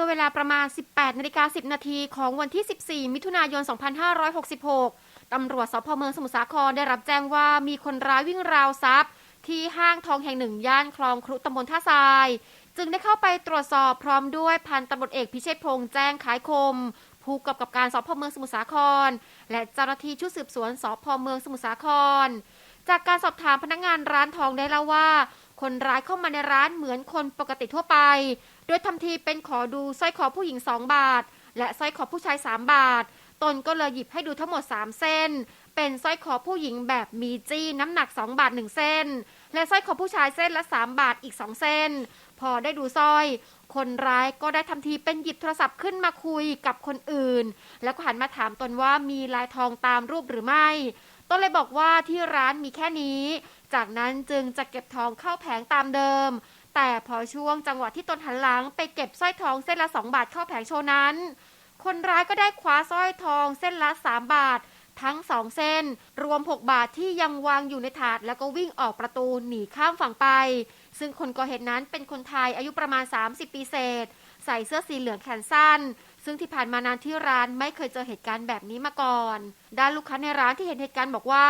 มื่อเวลาประมาณ 18นาฬิกา10 นาทีของวันที่ 14 มิถุนายน 2566 ตำรวจสพเมืองสมุทรสาครได้รับแจ้งว่ามีคนร้ายวิ่งราวทรัพย์ ที่ห้างทองแห่งหนึ่งย่านคลองครุตำบลท่าทราย จึงได้เข้าไปตรวจสอบพร้อมด้วยพันตำรวจเอกพิเชษพงษ์แจ้งขายคม ผู้กำกับการสพเมืองสมุทรสาคร และเจ้าหน้าที่ชุดสืบสวนสพเมืองสมุทรสาคร จากการสอบถามพนักงานร้านทองได้เล่าว่า คนร้ายเข้ามาในร้านเหมือนคนปกติทั่วไป โดยทำทีเป็นขอดูสร้อยคอผู้หญิง 2 บาท และสร้อยคอผู้ชาย 3 บาท ตนก็เลยหยิบให้ดูทั้งหมด 3 เส้น เป็นสร้อยคอผู้หญิงแบบมีจี้น้ำหนัก 2 บาท 1 เส้น และสร้อยคอผู้ชายเส้นละ 3 บาทอีก 2 เส้น พอได้ดูสร้อย คนร้ายก็ได้ทำทีเป็นหยิบโทรศัพท์ขึ้นมาคุยกับคนอื่น แล้วก็หันมาถามตนว่ามีลายทองตามรูปหรือไม่ ต้นเลยบอกว่าที่ร้านมีแค่นี้ จากนั้นจึงจะเก็บทองเข้าแผงตามเดิม แต่พอช่วงจังหวะที่ตนหันหลังไปเก็บสร้อยทองเส้นละ 2 บาทเข้าแผงโชว์นั้น คนร้ายก็ได้คว้าสร้อยทองเส้นละ 3 บาท ทั้ง2เส้น รวม 6 บาทที่ยังวางอยู่ในถาด แล้วก็วิ่งออกประตูหนีข้ามฝั่งไป ซึ่งคนก่อเหตุนั้นเป็นคนไทยอายุประมาณ 30 ปีเศษ ใส่เสื้อสีเหลืองแขนสั้น ซึ่งที่ผ่านมานานที่ร้านไม่เคยเจอเหตุการณ์แบบนี้มาก่อน ด้านลูกค้าในร้านที่เห็นเหตุการณ์บอกว่า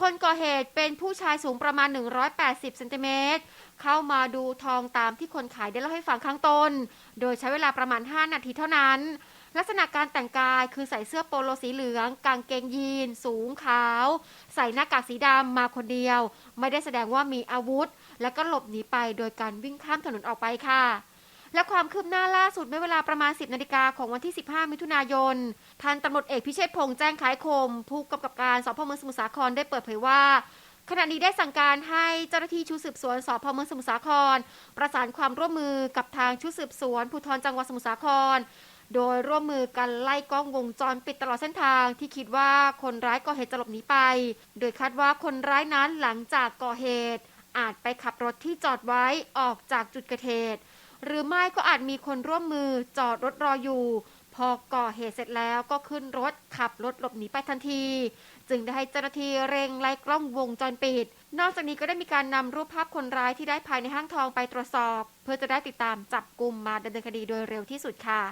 คนก่อเหตุเป็นผู้ชายสูงประมาณ 180เซนติเมตรเข้ามาดูทองตามที่คนขายได้เล่าให้ฟังข้างต้น โดยใช้เวลาประมาณ 5 นาทีเท่านั้น ลักษณะการแต่งกายคือใส่เสื้อโปโลสีเหลือง กางเกงยีน สูงขาว ใส่หน้ากากสีดำมาคนเดียว ไม่ได้แสดงว่ามีอาวุธ แล้วก็หลบหนีไปโดยการวิ่งข้ามถนนออกไปค่ะ และความคืบหน้าล่าสุดเมื่อเวลาประมาณ 10นาฬิกาของวันที่ 15 มิถุนายน พันตำรวจเอกพิเชษพงษ์แจ้งขายคม ผู้กำกับการสพเมืองสมุทรสาครได้เปิดเผยว่าขณะนี้ได้สั่งการให้เจ้าหน้าที่ชุดสืบสวนสพเมืองสมุทรสาคร ประสานความร่วมมือกับทางชุดสืบสวนภูธรจังหวัดสมุทรสาคร โดยร่วมมือกันไล่กล้องวงจรปิดตลอดเส้นทางที่คิดว่าคนร้ายก่อเหตุจะหลบหนีไป โดยคาดว่าคนร้ายนั้นหลังจากก่อเหตุ อาจไปขับรถที่จอดไว้ออกจากจุดเกิดเหตุ หรือไม่ก็อาจมีคนร่วมมือจอดรถรออยู่ พอก่อเหตุเสร็จแล้วก็ขึ้นรถขับรถหลบหนีไปทันที จึงได้ให้เจ้าหน้าที่เร่งไล่กล้องวงจรปิด นอกจากนี้ก็ได้มีการนำรูปภาพคนร้ายที่ได้ภายในห้างทองไปตรวจสอบ เพื่อจะได้ติดตามจับกลุ่มมาดำเนินคดีโดยเร็วที่สุดค่ะ